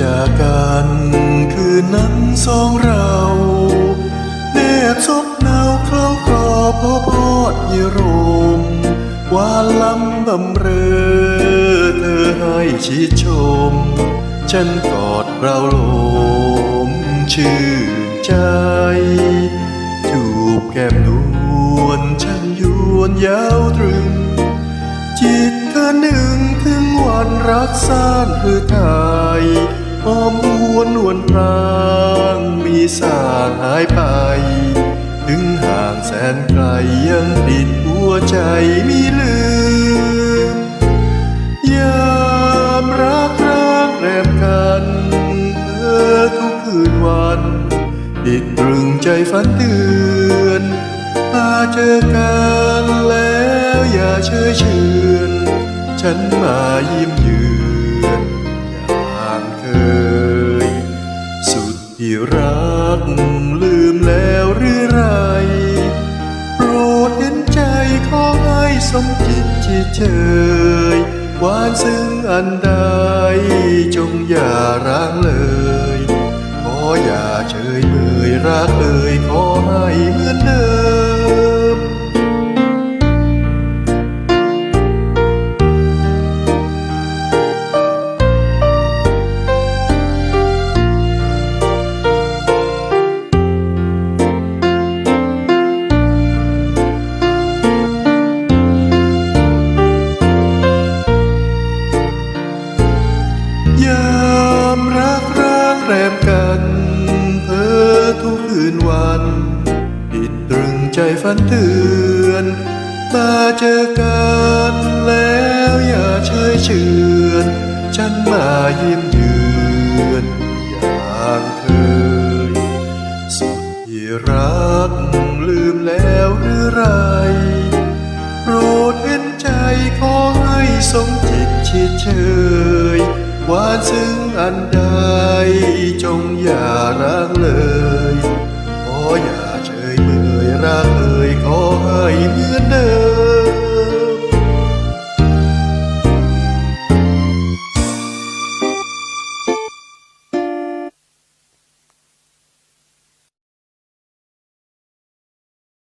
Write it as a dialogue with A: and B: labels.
A: จากกันคืนนั้นสองเราแนบซบหนาวเคล้ากรอพอพอดยโรมวานลำบำเรอเธอให้ชิดชม ฉันกอดเราลมชื่นใจจูบแก้มนวลช่างยวนยาวตรึง จิตเธอหนึ่งถึงวันรักสานหรือไทย หอมหวนหวนพรางมีสางหายไป ถึงห่างแสนไกลยังติดหัวใจมีลืมยามรักรักแรมกันเธอทุกคืนวันติดตรึงใจฝันเตือนมาเจอกันแล้วอย่าเชยเชือน ฉันมายิ้มยืน เชยหวานซึ้งอันใดจงอย่าร้างเลย ขออย่าเฉยเมยรักเอ่ยขอให้เหมือนเดิม ฝันเตือน มาเจอกันแล้วอย่าเชยเชือนฉันมายิ้มเยือนอย่างเธอสุดที่รักลืมแล้วหรือไรโปรดเห็นใจขอให้สมจิตชิดเชยหวานซึ่งอันใดจงอย่าร้างเลย ขออย่าเฉยเมยรักเลย Bahia.